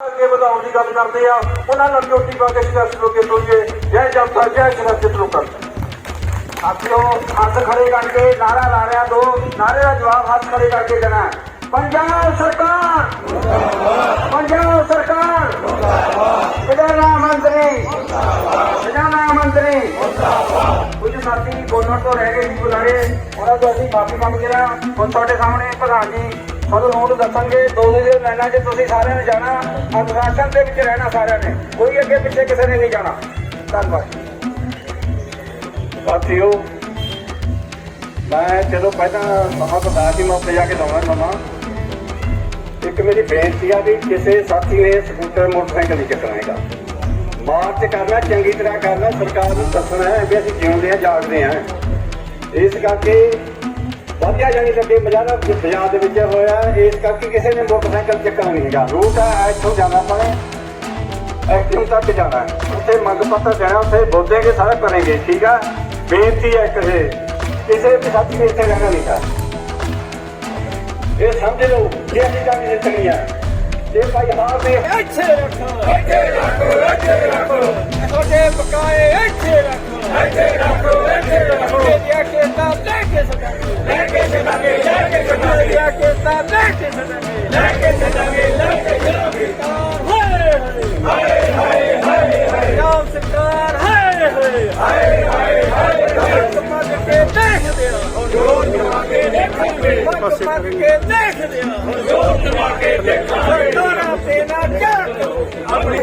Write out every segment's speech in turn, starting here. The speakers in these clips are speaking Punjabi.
ਅੱਗੇ ਵਧਾਉਣ ਦੀ ਗੱਲ ਕਰਦੇ ਆ। ਉਹਨਾਂ ਨਾਲ ਚੋਟੀ ਪਾ ਕੇ ਸੰਘਰਸ਼ ਨੂੰ ਅੱਗੇ ਜੈ ਜਨਤਾ, ਜੈ ਸੰਘਰਸ਼ ਲੋਕਾਂ ਸਾਥੀਓ, ਹੱਥ ਖੜੇ ਕਰਕੇ ਨਾਰਾ ਲਾ ਰਿਆ ਦੋ। ਨਾਰੇ ਦਾ ਜਵਾਬ ਹੱਥ ਖੜੇ ਕਰਕੇ ਦੇਣਾ ਪੰਜਾਬ ਸਰਕਾਰ! ਪੰਜਾਬ ਸਰਕਾਰ! ਖਜ਼ਾਨਾ ਮੰਤਰੀ ਖਜ਼ਾਨਾ ਮੰਤਰੀ ਕੁਝ ਸਾਥੀ ਬੋਲਣ ਤੋਂ ਰਹਿ ਗਏ ਸੀ ਬੁਲਾਰੇ। ਉਹਨਾਂ ਤੋਂ ਅਸੀਂ ਮਾਫੀ ਮੰਗਦੇ ਹਾਂ ਹੁਣ ਤੁਹਾਡੇ ਸਾਹਮਣੇ ਪ੍ਰਧਾਨ ਜੀ ਤੁਹਾਨੂੰ ਨੋਟ ਦੱਸਣਗੇ ਦੋ ਦੇ ਲਾਈਨਾਂ 'ਚ ਤੁਸੀਂ ਸਾਰਿਆਂ ਨੇ ਜਾਣਾ, ਅਨੁਸ਼ਾਸਨ ਦੇ ਵਿੱਚ ਰਹਿਣਾ ਸਾਰਿਆਂ ਨੇ। ਕੋਈ ਅੱਗੇ ਪਿੱਛੇ ਕਿਸੇ ਨੇ ਨਹੀਂ ਜਾਣਾ। ਧੰਨਵਾਦ। ਸਾਥੀਓ, ਮੈਂ ਚਲੋ ਪਹਿਲਾਂ ਮਹਾਂ ਬਤਾ ਸੀ ਮੈਂ ਉੱਤੇ ਜਾ ਕੇ ਦਵਾਂ ਮਮਾ ਇੱਕ ਮੇਰੀ ਬੇਨਤੀ ਆ ਵੀ ਕਿਸੇ ਸਾਥੀ ਨੇ ਸਕੂਟਰ, ਮੋਟਰਸਾਈਕਲ ਨਹੀਂ ਚੱਕਣਾ ਹੈਗਾ। ਮਾਰਚ ਕਰਨਾ, ਚੰਗੀ ਤਰ੍ਹਾਂ ਕਰਨਾ, ਸਰਕਾਰ ਨੂੰ ਦੱਸਣਾ ਹੈ ਵੀ ਅਸੀਂ ਜਿਉਂਦੇ ਆ ਜਾਗਦੇ ਆ ਇਸ ਕਰਕੇ ਵਧੀਆ ਜਾਨੀ ਲੱਗੇ ਮਜਾਰਾ ਬਾਜ਼ਾਰ ਦੇ ਵਿੱਚ ਹੋਇਆ। ਇਸ ਕਰਕੇ ਕਿਸੇ ਨੇ ਮੋਟਰਸਾਈਕਲ ਚੱਕਣਾ ਨਹੀਂ ਹੈਗਾ। ਰੂਟ ਆ, ਇੱਥੋਂ ਜਾਣਾ ਪਵੇ ਐਕਟਿਵ ਤੱਕ ਜਾਣਾ ਉੱਥੇ ਮੰਗ ਪੱਤਰ ਦੇਣਾ, ਉੱਥੇ ਬੋਲੇਗੇ ਸਾਰਾ ਕਰਾਂਗੇ ਠੀਕ ਆ? ਬੇਨਤੀ ਹੈ ਕਹੇ ਕਿਸੇ ਵੀ ਸਾਥੀ ਨੇ ਇੱਥੇ ਰਹਿਣਾ ਨਹੀਂ ਹੈ ਇਹ ਸਮਝ ਲਓ, ਜੇ ਅਸੀਂ ਜੰਗ ਜਿੱਤਣੀ ਹੈ ਜੇ ਭਾਈ ਹਾਰ ਦੇ ਇੱਥੇ ਰੱਖੋ ਇੱਥੇ ਰੱਖੋ ਇੱਥੇ ਰੱਖੋ। ਤੁਹਾਡੇ ਬਕਾਏ ਇੱਥੇ ਰੱਖੋ। ਇੱਥੇ ਰੱਖੋ ਇੱਥੇ ਰੱਖੋ ਇਹ ਕੇ ਤਾਂ ਲੈ ਕੇ ਸਕਾਂਗੇ ਲੈ ਕੇ ਸਕਾਂਗੇ ਲੈ ਕੇ ਸਕਾਂਗੇ ਇਹ ਕੇ ਤਾਂ ਲੈ ਕੇ ਸਕਾਂਗੇ ਲੈ ਕੇ ਸਕਾਂਗੇ ਲੈ ਕੇ ਸਕਾਂਗੇ ਹਾਏ ਹਾਏ ਹਾਏ ਹਾਏ ਹਾਏ ਰਾਮ ਸਰਕਾਰ ਹਾਏ ਹਾਏ ਹਾਏ ਹਾਏ ਹਾਏ ਸਮਾਜ ਕੇ ਦੇਖਦੇ ਰਹੋ ਜੋਰ ਜਮਾ ਕੇ ਦੇਖਾਂਗੇ ਸਮਾਜ ਕੇ ਦੇਖਦੇ ਰਹੋ ਜੋਰ ਜਮਾ ਕੇ ਦੇਖਾਂਗੇ ਦੋਰਾ ਤੇ ਨਾ ਜਾ ਕਰੋ ਆਪਣੀ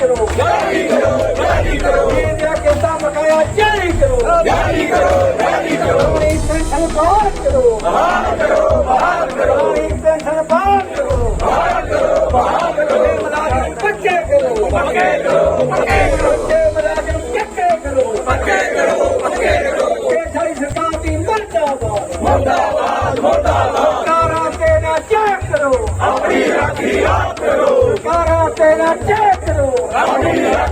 ਕਰੋ। ਜਾਰੀ ਕਰੋ ਜਾਰੀ ਕਰੋ। ਇਹ ਕਿਸਾ ਬਕਾਇਆ ਜਾਰੀ ਕਰੋ। ਜਾਰੀ ਕਰੋ ਜਾਰੀ ਕਰੋ। ਆਪਣੀ ਪੈਨਸ਼ਨ ਬਾਹਰ ਕਰੋ। ਬਾਹਰ ਕਰੋ ਬਾਹਰ ਕਰੋ। ਆਪਣੀ ਪੈਨਸ਼ਨ ਬਾਹਰ ਕਰੋ। ਬਾਹਰ ਕਰੋ ਬਾਹਰ ਕਰੋ। ਮਲਾਜ਼ਮ ਪੱਕੇ ਕਰੋ। ਪੱਕੇ ਕਰੋ ਪੱਕੇ ਕਰੋ। ਮਲਾਜ਼ਮ ਪੱਕੇ ਕਰੋ। ਪੱਕੇ ਕਰੋ ਪੱਕੇ ਕਰੋ। ਇਹ ਸਾਡੀ ਸਰਕਾਰ ਦੀ ਮਰਦਾਬਾਦ। ਮਰਦਾਬਾਦ ਮਰਦਾਬਾਦ। ਕਾਰਾਂ ਤੇ ਨਾ ਚੈੱਕ ਕਰੋ। ਆਪਣੀ ਰਾਖੀ ਆਪ ਕਰੋ। ਕਾਰਾਂ ਤੇ ਨਾ ਚੈੱਕ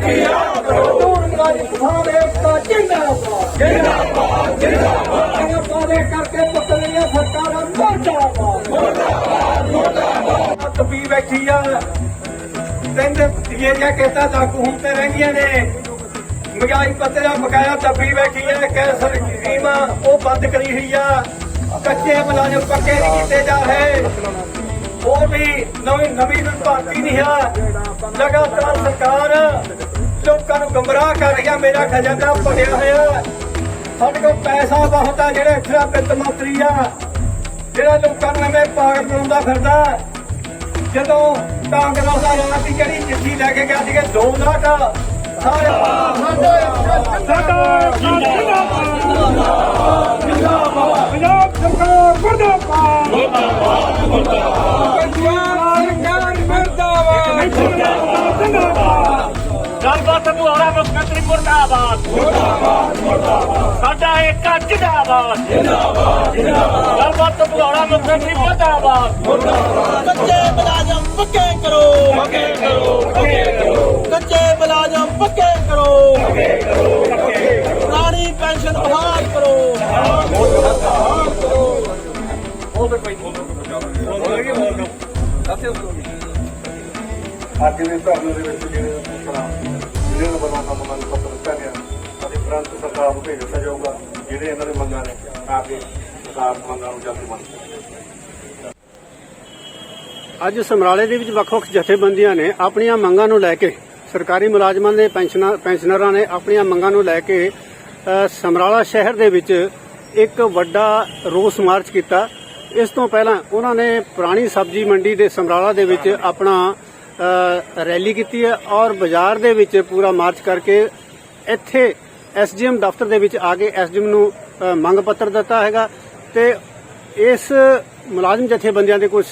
ਕਰੋ ਆਪਣੀ ਰਾਖੀ ਆਪ ਕਰੋ ਦੂਰ ਮਲਾਜ਼ਮ ਸਾਰੇ ਦਾ ਜਿੰਦਾਬਾਦ ਜਿੰਦਾਬਾਦ ਜਿੰਦਾਬਾਦ ਇਹ ਪਾਦੇ ਕਰਕੇ ਪਤਲੀਆਂ ਸਰਕਾਰਾਂ ਮਰਦਾਬਾਦ ਮਰਦਾਬਾਦ ਮਰਦਾਬਾਦ ਤਬੀ ਬੈਠੀ ਆ ਕਹਿੰਦੇ ਇਹ ਜਾਂ ਕਿਤਾ ਲਾਗੂ ਹੁੰਦੇ ਰਹਿੰਦੀਆਂ ਨੇ ਮਹਿੰਗਾਈ ਪੱਤਰਾ ਬਕਾਇਆ ਦੱਬੀ ਬੈਠੀ ਹੈ ਕੈਂਸਰ ਸਕੀਮ ਉਹ ਬੰਦ ਕਰੀ ਹੋਈ ਆ ਕੱਚੇ ਮੁਲਾਜ਼ਮ ਪੱਕੇ ਨਹੀਂ ਕੀਤੇ ਜਾ ਰਹੇ ਉਹ ਵੀ ਨਵੀਂ ਨਵੀਂ ਵਿਭਾਗੀ ਨਹੀਂ ਆ ਲਗਾਤਾਰ ਸਰਕਾਰ ਲੋਕਾਂ ਨੂੰ ਗੰਮਰਾਹ ਕਰ ਰਹੀ ਮੇਰਾ ਖਜ਼ਾਨਾ ਭਰਿਆ ਹੋਇਆ। ਸਾਡੇ ਕੋਲ ਪੈਸਾ ਬਹੁਤ ਆ, ਜਿਹੜੇ ਅਖਰਾ ਵਿੱਤ ਮੰਤਰੀ ਆ, ਜਿਹੜਾ ਲੋਕਾਂ ਨੂੰ ਐਵੇਂ ਪਾਗਲ ਬਣਾਉਂਦਾ ਫਿਰਦਾ। ਜਦੋਂ ਕਾਂਗਰਸ ਦਾ ਰਾਤੀ ਜਿਹੜੀ ਚਿੱਠੀ ਲੈ ਕੇ ਗਿਆ ਸੀਗੇ 2 ਲੱਖ, ਸਾਰੇ ਸਾਡਾ ਜਿੰਦਾਬਾਦ। ਜਿੰਦਾਬਾਦ। ਪੰਜਾਬ ਸਰਕਾਰ ਮੁਰਦਾਬਾਦ ਮੁਰਦਾਬਾਦ ਮੁਰਦਾਬਾਦ ਮੁਰਦਾਬਾਦ ਮੁਰਦਾਬਾਦ ਮੁਰਦਾਬਾਦ। ਸਾਡਾ ਏਕਾ ਜਿੰਦਾਬਾਦ ਜਿੰਦਾਬਾਦ ਜਿੰਦਾਬਾਦ। ਗੱਲਬਾਤ ਤੋਂ ਭਗੌੜਾ ਮੁੱਖ ਮੰਤਰੀ ਮੁਰਦਾਬਾਦ। ਕੱਚੇ ਮੁਲਾਜ਼ਮ ਪੱਕੇ ਕਰੋ। ਪੱਕੇ ਕਰੋ ਪੱਕੇ ਕਰੋ। ਕੱਚੇ ਮੁਲਾਜ਼ਮ ਪੱਕੇ ਕਰੋ। ਪੱਕੇ ਕਰੋ ਪੁਰਾਣੀ ਪੈਨਸ਼ਨ ਬਹਾਲ ਕਰੋ। ਅੱਜ ਦੇ ਧਰਨੇ ਦੇ ਵਿੱਚ ਜਿਹੜੇ ਪੁੱਛਣਾ ਜਿਹੜੇ ਨੂੰ ਬਣਾਉਣਾ ਤੁਰੰਤ ਸਰਕਾਰ ਨੂੰ ਭੇਜ ਦਿੱਤਾ ਜਾਊਗਾ, ਜਿਹੜੇ ਇਹਨਾਂ ਦੇ ਮੰਗਾਂ ਨੇ ਆ ਕੇ ਸਰਕਾਰ ਮੰਗਾਂ ਨੂੰ ਜਲਦੀ ਮੰਨ ਅੱਜ ਸਮਰਾਲੇ ਦੇ ਵਿੱਚ ਵੱਖ-ਵੱਖ ਜਥੇਬੰਦੀਆਂ ਨੇ ਆਪਣੀਆਂ ਮੰਗਾਂ ਨੂੰ ਲੈ ਕੇ, ਸਰਕਾਰੀ ਮੁਲਾਜ਼ਮਾਂ ਦੇ ਪੈਨਸ਼ਨਰਾਂ ਨੇ ਆਪਣੀਆਂ ਮੰਗਾਂ ਨੂੰ ਲੈ ਕੇ ਸਮਰਾਲਾ ਸ਼ਹਿਰ ਦੇ ਵਿੱਚ ਇੱਕ ਵੱਡਾ ਰੋਸ ਮਾਰਚ ਕੀਤਾ। ਇਸ ਤੋਂ ਪਹਿਲਾਂ ਉਹਨਾਂ ਨੇ ਪੁਰਾਣੀ ਸਬਜ਼ੀ ਮੰਡੀ ਦੇ ਸਮਰਾਲਾ ਦੇ ਵਿੱਚ ਆਪਣਾ ਰੈਲੀ ਕੀਤੀ ਹੈ ਔਰ ਬਾਜ਼ਾਰ ਦੇ ਵਿੱਚ ਪੂਰਾ ਮਾਰਚ ਕਰਕੇ ਇੱਥੇ ਐਸਡੀਐਮ ਦਫ਼ਤਰ ਦੇ ਵਿੱਚ ਆ ਕੇ ਐਸਡੀਐਮ ਨੂੰ ਮੰਗ ਪੱਤਰ ਦਿੱਤਾ ਹੈਗਾ ਤੇ ਇਸ ਮੁਲਾਜ਼ਮ ਜਥੇਬੰਦੀਆਂ ਦੇ ਕੁਝ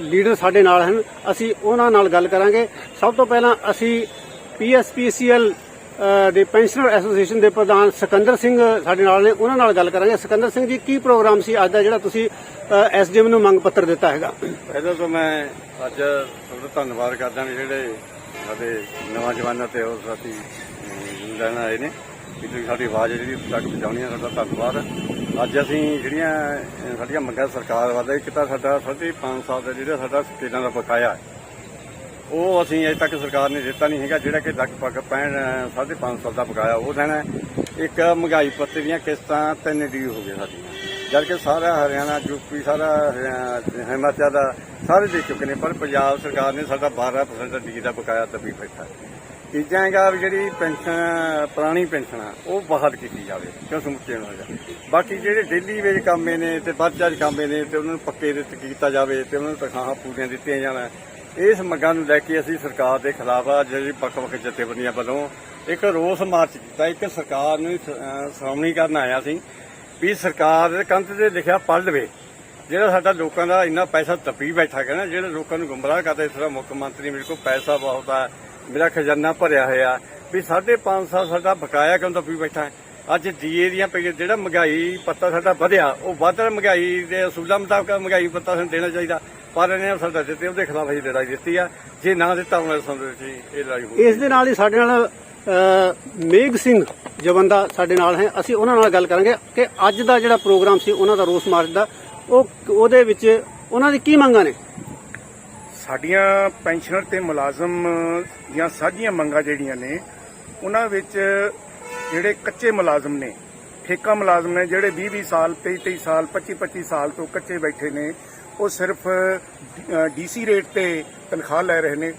ਲੀਡਰ ਸਾਡੇ ਨਾਲ ਹਨ। ਅਸੀਂ ਉਹਨਾਂ ਨਾਲ ਗੱਲ ਕਰਾਂਗੇ। ਸਭ ਤੋਂ ਪਹਿਲਾਂ ਅਸੀਂ ਪੀਐਸਪੀਸੀਐਲ ਦੇ ਪੈਨਸ਼ਨਰ ਐਸੋਸੀਏਸ਼ਨ ਦੇ ਪ੍ਰਧਾਨ ਸਿਕੰਦਰ ਸਿੰਘ ਸਾਡੇ ਨਾਲ ਨੇ, ਉਹਨਾਂ ਨਾਲ ਗੱਲ ਕਰਾਂਗੇ। ਸਿਕੰਦਰ ਸਿੰਘ ਜੀ, ਕੀ ਪ੍ਰੋਗਰਾਮ ਸੀ ਅੱਜ ਦਾ ਜਿਹੜਾ ਤੁਸੀਂ ਐਸਡੀਐਮ ਨੂੰ ਮੰਗ ਪੱਤਰ ਦਿੱਤਾ ਹੈਗਾ? ਪਹਿਲਾਂ ਤਾਂ ਮੈਂ ਅੱਜ ਤੁਹਾਡਾ ਧੰਨਵਾਦ ਕਰਦਾ ਜਿਹੜੇ ਸਾਡੇ ਨੌਜਵਾਨਾਂ ਤੇ ਉਹ ਸਾਥੀ ਲੈਣ ਆਏ ਨੇ। ਕਿ ਤੁਸੀਂ ਸਾਡੀ ਆਵਾਜ਼ ਹੈ ਜਿਹੜੀ, ਤੱਕ ਪਹੁੰਚਾਉਣੀ ਹੈ, ਸਾਡਾ ਧੰਨਵਾਦ ਅੱਜ ਅਸੀਂ ਜਿਹੜੀਆਂ ਸਾਡੀਆਂ ਮੰਗਾਂ ਸਰਕਾਰ ਵੱਲ, ਇੱਕ ਤਾਂ ਸਾਡਾ ਸਾਢੇ ਪੰਜ ਸਾਲ ਦਾ ਜਿਹੜਾ ਸਾਡਾ ਸਕੇਲਾਂ ਦਾ ਬਕਾਇਆ ਹੈ, ਉਹ ਅਸੀਂ ਅਜੇ ਤੱਕ ਸਰਕਾਰ ਨੇ ਦਿੱਤਾ ਨਹੀਂ ਹੈਗਾ, ਜਿਹੜਾ ਕਿ ਲਗਭਗ 65 ਸਾਢੇ ਪੰਜ ਸਾਲ ਦਾ ਬਕਾਇਆ ਉਹ ਲੈਣਾ ਇੱਕ ਮਹਿੰਗਾਈ ਪੱਤੇ ਦੀਆਂ ਕਿਸ਼ਤਾਂ ਤਿੰਨ ਡੀ ਹੋ ਗਏ ਸਾਡੀਆਂ। ਜਦ ਕਿ ਸਾਰਾ ਹਰਿਆਣਾ, ਯੂਪੀ, ਸਾਰਾ ਹਿਮਾਚਲ ਦਾ ਸਾਰੇ ਦੇ ਚੁੱਕੇ ਨੇ, ਪਰ ਪੰਜਾਬ ਸਰਕਾਰ ਨੇ ਸਾਡਾ 12% ਡੀ ਦਾ ਬਕਾਇਆ ਤਬੀ ਬੈਠਾ ਤੀਜਾ ਹੈਗਾ ਵੀ ਜਿਹੜੀ ਪੈਨਸ਼ਨ ਪੁਰਾਣੀ ਪੈਨਸ਼ਨ ਆ ਉਹ ਬਹਾਲ ਕੀਤੀ ਜਾਵੇ ਕਿਉਂ ਸਮੁੱਚੇ ਨੂੰ ਹੋ ਬਾਕੀ ਜਿਹੜੇ ਡੇਲੀ ਵੇਜ ਕੰਮੇ ਨੇ ਤੇ ਬੱਚਾ ਕਾਮੇ ਨੇ ਤੇ ਉਹਨਾਂ ਨੂੰ ਪੱਕੇ ਦੇ ਕੀਤਾ ਜਾਵੇ ਤੇ ਉਹਨਾਂ ਨੂੰ ਤਨਖਾਹਾਂ ਪੂਰੀਆਂ ਦਿੱਤੀਆਂ ਜਾਣ। ਇਸ ਮੰਗਾਂ ਨੂੰ ਲੈ ਕੇ ਅਸੀਂ ਸਰਕਾਰ ਦੇ ਖਿਲਾਫ ਆ ਜਿਹੜੀ ਵੱਖ-ਵੱਖ ਜਥੇਬੰਦੀਆਂ ਵੱਲੋਂ ਇੱਕ ਰੋਸ ਮਾਰਚ ਕੀਤਾ ਇੱਕ ਸਰਕਾਰ ਨੂੰ ਅਹ, ਸਾਹਮਣੀ ਕਰਨ ਆਇਆ ਸੀ ਵੀ ਸਰਕਾਰ ਦੇ ਕੰਧ ਤੇ ਲਿਖਿਆ ਪੜ੍ਹ ਲਵੇ। ਜਿਹੜਾ ਸਾਡਾ ਲੋਕਾਂ ਦਾ ਇੰਨਾ ਪੈਸਾ ਤੱਪੀ ਬੈਠਾ ਹੈ ਨਾ ਜਿਹੜੇ ਲੋਕਾਂ ਨੂੰ ਗੁੰਮਰਾਹ ਕਰਦਾ ਇਸ ਤਰ੍ਹਾਂ ਮੁੱਖ ਮੰਤਰੀ ਮੇਰੇ ਕੋਲ ਪੈਸਾ ਬਹੁਤ ਆ ਮੇਰਾ ਖਜ਼ਾਨਾ ਭਰਿਆ ਹੋਇਆ ਵੀ 5.5 ਸਾਲ ਸਾਡਾ ਬਕਾਇਆ ਕਿਉਂ ਤੱਪੀ ਬੈਠਾ ਅੱਜ ਡੀਏ ਦੀਆਂ ਪਈ ਜਿਹੜਾ ਮਹਿੰਗਾਈ ਪੱਤਾ ਸਾਡਾ ਵਧਿਆ ਉਹ ਵੱਧ ਮਹਿੰਗਾਈ ਦੇ ਅਸੂਲਾਂ ਮੁਤਾਬਕ ਮਹਿੰਗਾਈ ਪੱਤਾ ਸਾਨੂੰ ਦੇਣਾ ਚਾਹੀਦਾ। ਪਰ ਇਹਨੇ ਸਾਡਾ ਦਿੱਤੇ ਉਹਦੇ ਖਿਲਾਫ ਅਸੀਂ ਲੜਾਈ ਦਿੱਤੀ ਆ। ਜੇ ਨਾ ਦਿੱਤਾ ਉਹਨਾਂ ਸਾਨੂੰ ਇਹ ਲੜਾਈ ਹੋਊ ਇਸ ਦੇ ਨਾਲ ਹੀ ਸਾਡੇ ਨਾਲ ਅ, ਮੇਘ ਸਿੰਘ ਜਵੰਦਾ ਸਾਡੇ ਨਾਲ ਹੈ। ਅਸੀਂ ਉਹਨਾਂ ਨਾਲ ਗੱਲ ਕਰਾਂਗੇ ਕਿ ਅੱਜ ਦਾ ਜਿਹੜਾ ਪ੍ਰੋਗਰਾਮ ਸੀ ਉਹਨਾਂ ਦਾ ਰੋਸ ਮਾਰਚ ਦਾ ਉਹ ਉਹਦੇ ਵਿੱਚ ਉਹਨਾਂ ਦੀ ਕੀ ਮੰਗਾਂ ਨੇ? ਸਾਡੀਆਂ ਪੈਨਸ਼ਨਰ ਤੇ ਮੁਲਾਜ਼ਮ ਦੀਆਂ ਸਾਂਝੀਆਂ ਮੰਗਾਂ ਜਿਹੜੀਆਂ ਨੇ, ਉਹਨਾਂ ਵਿੱਚ ਜਿਹੜੇ ਕੱਚੇ ਮੁਲਾਜ਼ਮ ਨੇ, ਠੇਕਾ ਮੁਲਾਜ਼ਮ ਨੇ, ਜਿਹੜੇ 20-20 ਸਾਲ 23-23 ਸਾਲ 25-25 ਸਾਲ ਤੋਂ ਕੱਚੇ ਬੈਠੇ ਨੇ, ਉਹ ਸਿਰਫ ਡੀਸੀ ਰੇਟ ਤੇ ਤਨਖਾਹ ਲੈ ਰਹੇ ਨੇ।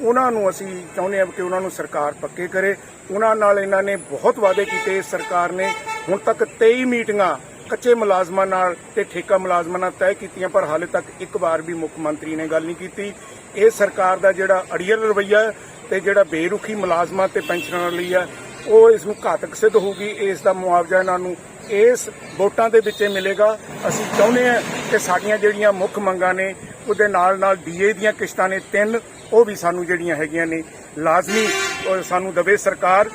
ਉਹਨਾਂ ਨੂੰ ਅਸੀਂ ਚਾਹੁੰਦੇ ਹਾਂ ਕਿ ਉਹਨਾਂ ਨੂੰ ਸਰਕਾਰ ਪੱਕੇ ਕਰੇ। ਉਹਨਾਂ ਨਾਲ ਇਹਨਾਂ ਨੇ ਬਹੁਤ ਵਾਅਦੇ ਕੀਤੇ, ਸਰਕਾਰ ਨੇ ਹੁਣ ਤੱਕ 23 ਮੀਟਿੰਗਾਂ ਕੱਚੇ ਮੁਲਾਜ਼ਮਾਂ ਨਾਲ ਤੇ ਠੇਕਾ ਮੁਲਾਜ਼ਮਾਂ ਨਾਲ ਤੈਅ ਕੀਤੀਆਂ, ਪਰ ਹਾਲੇ ਤੱਕ ਇੱਕ ਵਾਰ ਵੀ ਮੁੱਖ ਮੰਤਰੀ ਨੇ ਗੱਲ ਨਹੀਂ ਕੀਤੀ। ਇਹ ਸਰਕਾਰ ਦਾ ਜਿਹੜਾ ਅੜੀਅਲ ਰਵੱਈਆ ਹੈ ਤੇ ਜਿਹੜਾ ਬੇਰੁਖੀ ਮੁਲਾਜ਼ਮਾਂ ਤੇ ਪੈਨਸ਼ਨਰਾਂ ਲਈ ਹੈ ਉਹ ਇਸ ਨੂੰ ਘਾਤਕ ਸਿੱਧ ਹੋਊਗੀ, ਇਸ ਦਾ ਮੁਆਵਜ਼ਾ ਇਹਨਾਂ ਨੂੰ ਇਸ ਵੋਟਾਂ ਦੇ ਵਿੱਚ ਮਿਲੇਗਾ। ਅਸੀਂ ਚਾਹੁੰਦੇ ਹਾਂ ਕਿ ਸਾਡੀਆਂ ਜਿਹੜੀਆਂ ਮੁੱਖ ਮੰਗਾਂ ਨੇ, ਉਹਦੇ ਨਾਲ ਨਾਲ ਡੀਏ ਦੀਆਂ ਕਿਸ਼ਤਾਂ ਨੇ ਤਿੰਨ, ਉਹ ਵੀ ਸਾਨੂੰ ਜਿਹੜੀਆਂ ਹੈਗੀਆਂ ਨੇ, ਲਾਜ਼ਮੀ ਸਾਨੂੰ ਦਵੇ ਸਰਕਾਰ।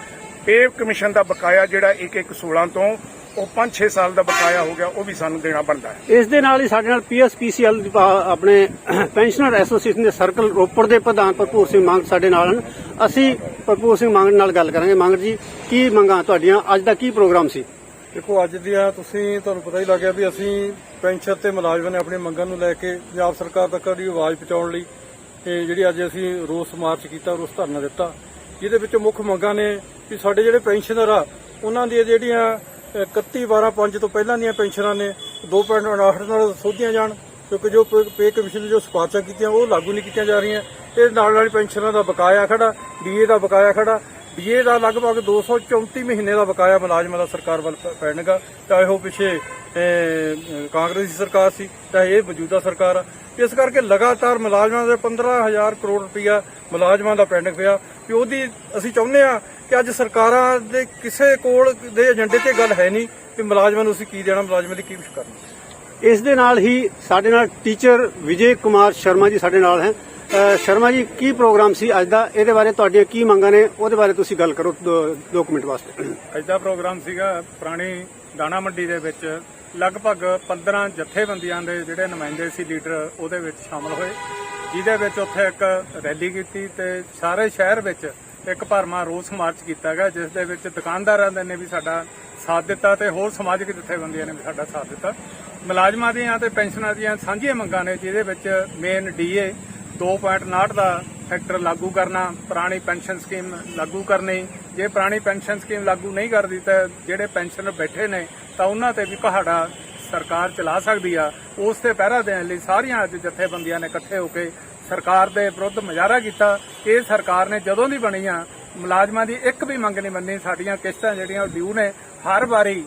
ਪੇ ਕਮਿਸ਼ਨ ਦਾ ਬਕਾਇਆ ਜਿਹੜਾ 1-1-16 ਤੋਂ ਉਹ 5-6 ਸਾਲ ਦਾ ਬਕਾਇਆ ਹੋ ਗਿਆ ਉਹ ਵੀ ਸਾਨੂੰ ਦੇਣਾ ਬਣਦਾ ਹੈ। ਇਸ ਦੇ ਨਾਲ ਹੀ ਸਾਡੇ ਨਾਲ ਪੀਐਸਪੀਸੀਐਲ ਆਪਣੇ ਪੈਨਸ਼ਨਰ ਐਸੋਸੀਏਸ਼ਨ ਦੇ ਸਰਕਲ ਰੋਪੜ ਦੇ ਪ੍ਰਧਾਨ ਭਰਪੂਰ ਸਿੰਘ ਮੰਗ ਸਾਡੇ ਨਾਲ ਹਨ। ਅਸੀਂ ਭਰਪੂਰ ਸਿੰਘ ਮੰਗ ਨਾਲ ਗੱਲ ਕਰਾਂਗੇ। ਮੰਗ ਜੀ ਕੀ ਮੰਗਾਂ ਤੁਹਾਡੀਆਂ? ਅੱਜ ਦਾ ਕੀ ਪ੍ਰੋਗਰਾਮ ਸੀ? ਦੇਖੋ ਅੱਜ ਦੀਆਂ ਤੁਸੀਂ ਤੁਹਾਨੂੰ ਪਤਾ ਹੀ ਲੱਗਿਆ ਵੀ ਅਸੀਂ ਪੈਨਸ਼ਨ ਤੇ ਮੁਲਾਜ਼ਮਾਂ ਨੇ ਆਪਣੀ ਮੰਗਾਂ ਨੂੰ ਲੈ ਕੇ ਪੰਜਾਬ ਸਰਕਾਰ ਤੱਕ ਦੀ ਆਵਾਜ਼ ਪਹੁੰਚਾਉਣ ਲਈ ਇਹ ਜਿਹੜੀ ਅੱਜ ਅਸੀਂ ਰੋਸ ਮਾਰਚ ਕੀਤਾ ਰੋਸ ਧਰਨਾ ਦਿੱਤਾ। ਜਿਹਦੇ ਵਿੱਚ ਮੁੱਖ ਮੰਗਾਂ ਨੇ ਵੀ ਸਾਡੇ ਜਿਹੜੇ ਪੈਨਸ਼ਨਰ ਆ ਉਹਨਾਂ ਦੀਆਂ ਜਿਹੜੀਆਂ 31 12 5 ਤੋਂ ਪਹਿਲਾਂ ਦੀਆਂ ਪੈਨਸ਼ਨਾਂ ਨੇ 2.59 ਨਾਲ ਸੋਧੀਆਂ ਜਾਣ ਕਿਉਂਕਿ ਜੋ ਪੇ ਕਮਿਸ਼ਨ ਨੇ ਜੋ ਸਿਫਾਰਸ਼ਾਂ ਕੀਤੀਆਂ ਉਹ ਲਾਗੂ ਨਹੀਂ ਕੀਤੀਆਂ ਜਾ ਰਹੀਆਂ। ਇਹ ਨਾਲ ਨਾਲ ਪੈਨਸ਼ਨਾਂ ਦਾ ਬਕਾਇਆ ਖੜਾ ਡੀਏ ਦਾ ਬਕਾਇਆ ਖੜਾ। ਡੀਏ ਦਾ ਲਗਭਗ 234 ਮਹੀਨੇ ਦਾ ਬਕਾਇਆ ਮੁਲਾਜ਼ਮਾਂ ਦਾ ਸਰਕਾਰ ਵੱਲ ਪ- ਪੈਣਗਾ। ਚਾਹੇ ਉਹ ਪਿਛੇ ਅਹ, ਕਾਂਗਰਸੀ ਸਰਕਾਰ ਸੀ ਚਾਹੇ ਇਹ ਮੌਜੂਦਾ ਸਰਕਾਰ ਆ। ਇਸ ਕਰਕੇ ਲਗਾਤਾਰ ਮੁਲਾਜ਼ਮਾਂ ਦੇ 15000 ਕਰੋੜ ਰੁਪਇਆ ਮੁਲਾਜ਼ਮਾਂ ਦਾ ਪੈਂਡਿੰਗ ਪਿਆ। ਵੀ ਉਹਦੀ ਅਸੀਂ ਚਾਹੁੰਦੇ ਆ ਕਿ ਅੱਜ ਸਰਕਾਰਾਂ ਦੇ ਕਿਸੇ ਕੋਲ ਦੇ ਏਜੰਡੇ ਤੇ ਗੱਲ ਹੈ ਨਹੀਂ ਕਿ ਮੁਲਾਜ਼ਮਾਂ ਨੂੰ ਅਸੀਂ ਕੀ ਦੇਣਾ, ਮੁਲਾਜ਼ਮਾਂ ਦੀ ਕੀ ਕੁਛ ਕਰਨਾ। ਇਸ ਦੇ ਨਾਲ ਹੀ ਸਾਡੇ ਨਾਲ ਟੀਚਰ ਵਿਜੇ ਕੁਮਾਰ ਸ਼ਰਮਾ ਜੀ ਸਾਡੇ ਨਾਲ ਹੈ। ਸ਼ਰਮਾ ਜੀ, ਕੀ ਪ੍ਰੋਗਰਾਮ ਸੀ ਅੱਜ ਦਾ? ਇਹਦੇ ਬਾਰੇ ਤੁਹਾਡੀਆਂ ਕੀ ਮੰਗਾਂ ਨੇ? ਉਹਦੇ ਬਾਰੇ ਤੁਸੀਂ ਗੱਲ ਕਰੋ ਦੋ- ਕੁ ਮਿੰਟ ਵਾਸਤੇ। ਅੱਜ ਦਾ ਪ੍ਰੋਗਰਾਮ ਸੀਗਾ ਪੁਰਾਣੀ ਦਾਣਾ ਮੰਡੀ ਦੇ ਵਿੱਚ ਲਗਭਗ 15 ਜਥੇਬੰਦੀਆਂ ਦੇ ਜਿਹੜੇ ਨੁਮਾਇੰਦੇ ਸੀ ਲੀਡਰ ਉਹਦੇ ਵਿੱਚ ਸ਼ਾਮਲ ਹੋਏ, ਜਿਹਦੇ ਵਿੱਚ ਉੱਥੇ ਇੱਕ ਰੈਲੀ ਕੀਤੀ ਤੇ ਸਾਰੇ ਸ਼ਹਿਰ ਵਿੱਚ ਇੱਕ ਭਰਮਾ ਰੋਸ ਮਾਰਚ ਕੀਤਾ ਗਿਆ, ਜਿਸ ਦੇ ਵਿੱਚ ਦੁਕਾਨਦਾਰਾਂ ਦੇ ਨੇ ਵੀ ਸਾਡਾ ਸਾਥ ਦਿੱਤਾ ਤੇ ਹੋਰ ਸਮਾਜਿਕ ਜਥੇਬੰਦੀਆਂ ਨੇ ਵੀ ਸਾਡਾ ਸਾਥ ਦਿੱਤਾ। ਮੁਲਾਜ਼ਮਾਂ ਦੀਆਂ ਤੇ ਪੈਨਸ਼ਨਾਂ ਦੀਆਂ ਸਾਂਝੀਆਂ ਮੰਗਾਂ ਨੇ, ਜਿਹਦੇ ਵਿੱਚ ਮੇਨ ਡੀਏ 2.9 ਦਾ ਫੈਕਟਰ ਲਾਗੂ ਕਰਨਾ, ਪੁਰਾਣੀ ਪੈਨਸ਼ਨ ਸਕੀਮ ਲਾਗੂ ਕਰਨੀ। ਜੇ ਪੁਰਾਣੀ ਪੈਨਸ਼ਨ ਸਕੀਮ ਲਾਗੂ ਨਹੀਂ ਕਰਦੀ ਤਾਂ ਜਿਹੜੇ ਪੈਨਸ਼ਨਰ ਬੈਠੇ ਨੇ, ਤਾਂ ਉਹਨਾਂ ਤੇ ਵੀ ਪਹਾੜਾ ਸਰਕਾਰ ਚਲਾ ਸਕਦੀ ਆ। ਉਸ ਤੇ ਪਹਿਰਾ ਦੇਣ ਲਈ ਸਾਰੀਆਂ ਅੱਜ ਜਥੇਬੰਦੀਆਂ ਨੇ ਇਕੱਠੇ ਹੋ ਕੇ ਸਰਕਾਰ ਦੇ ਵਿਰੁੱਧ ਮੁਜ਼ਾਹਰਾ ਕੀਤਾ ਇਹ ਸਰਕਾਰ ਨੇ ਜਦੋਂ ਦੀ ਬਣੀ ਆ ਮੁਲਾਜ਼ਮਾਂ ਦੀ ਇੱਕ ਵੀ ਮੰਗ ਨਹੀਂ ਮੰਨੀ ਸਾਡੀਆਂ ਕਿਸ਼ਤਾਂ ਜਿਹੜੀਆਂ ਉਹ ਡਿਊ ਨੇ ਹਰ ਵਾਰੀ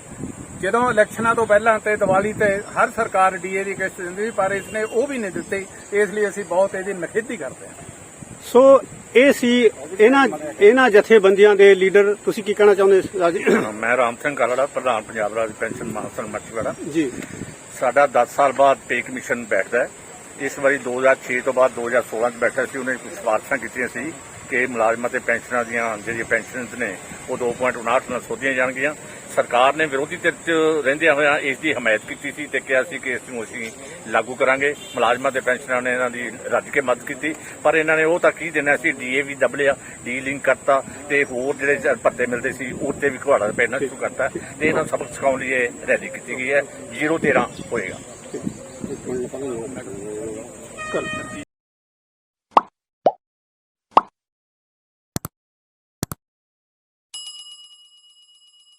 ਜਦੋਂ ਇਲੈਕਸ਼ਨਾਂ ਤੋਂ ਪਹਿਲਾਂ ਤੇ ਦੀਵਾਲੀ ਤੇ ਹਰ ਸਰਕਾਰ ਡੀਏ ਦੀ ਕਿਸ਼ਤ ਦਿੰਦੀ ਸੀ ਪਰ ਇਸਨੇ ਉਹ ਵੀ ਨਹੀਂ ਦਿੱਤੀ ਇਸ ਲਈ ਅਸੀਂ ਬਹੁਤ ਇਹਦੀ ਨਖੇਧੀ ਕਰਦੇ ਹਾਂ। ਸੋ ਇਹ ਸੀ ਇਹਨਾਂ ਇਹਨਾਂ ਜਥੇਬੰਦੀਆਂ ਦੇ ਲੀਡਰ ਤੁਸੀਂ ਕੀ ਕਹਿਣਾ ਚਾਹੁੰਦੇ ਰਾਜ ਮੈਂ ਰਾਮ ਸਿੰਘ ਕਾਲੜਾ ਪ੍ਰਧਾਨ ਪੰਜਾਬ ਰਾਜ ਪੈਨਸ਼ਨ ਮਾਨਸਨ ਮੱਛੀਵਾੜਾ। ਜੀ। ਸਾਡਾ 10 ਸਾਲ ਬਾਅਦ ਪੇ ਕਮਿਸ਼ਨ ਬੈਠਦਾ ਹੈ। ਇਸ ਵਾਰੀ 2006 ਤੋਂ ਬਾਅਦ 2016 ਚ ਬੈਠਾ ਸੀ, ਉਹਨੇ ਕੁਝ ਸਿਫਾਰਸ਼ਾਂ ਕੀਤੀਆਂ ਸੀ ਕਿ ਮੁਲਾਜ਼ਮਾਂ ਤੇ ਪੈਨਸ਼ਨਾਂ ਦੀਆਂ ਜਿਹੜੀਆਂ ਪੈਨਸ਼ਨਸ ਨੇ, ਉਹ 2.59 ਨਾਲ ਸੋਧੀਆਂ ਜਾਣਗੀਆਂ। ਸਰਕਾਰ ਨੇ ਵਿਰੋਧੀ ਧਿਰ ਚ ਰਹਿੰਦਿਆਂ ਹੋਇਆਂ ਇਸ ਦੀ ਹਮਾਇਤ ਕੀਤੀ ਸੀ ਤੇ ਕਿਹਾ ਸੀ ਕਿ ਇਸ ਨੂੰ ਅਸੀਂ ਲਾਗੂ ਕਰਾਂਗੇ। ਮੁਲਾਜ਼ਮਾਂ ਤੇ ਪੈਨਸ਼ਨਾਂ ਨੇ ਇਹਨਾਂ ਦੀ ਰੱਜ ਕੇ ਮਦਦ ਕੀਤੀ। ਪਰ ਇਹਨਾਂ ਨੇ ਉਹ ਤਾਂ ਕੀ ਦੇਣਾ ਸੀ ਡੀਏ ਵੀ ਦਬਲਿਆ ਡੀ ਲਿੰਕ ਕਰਤਾ ਤੇ ਹੋਰ ਜਿਹੜੇ ਭੱਤੇ ਮਿਲਦੇ ਸੀ ਉਹ ਤੇ ਵੀ ਘੁਆੜਾ ਪੈਣਾ ਸ਼ੁਰੂ ਕਰਤਾ ਤੇ ਇਹਨਾਂ ਨੂੰ ਸਬਕ ਸਿਖਾਉਣ ਲਈ ਇਹ ਰੈਲੀ ਕੀਤੀ ਗਈ ਹੈ। 013 ਹੋਏਗਾ। ਕੱਲ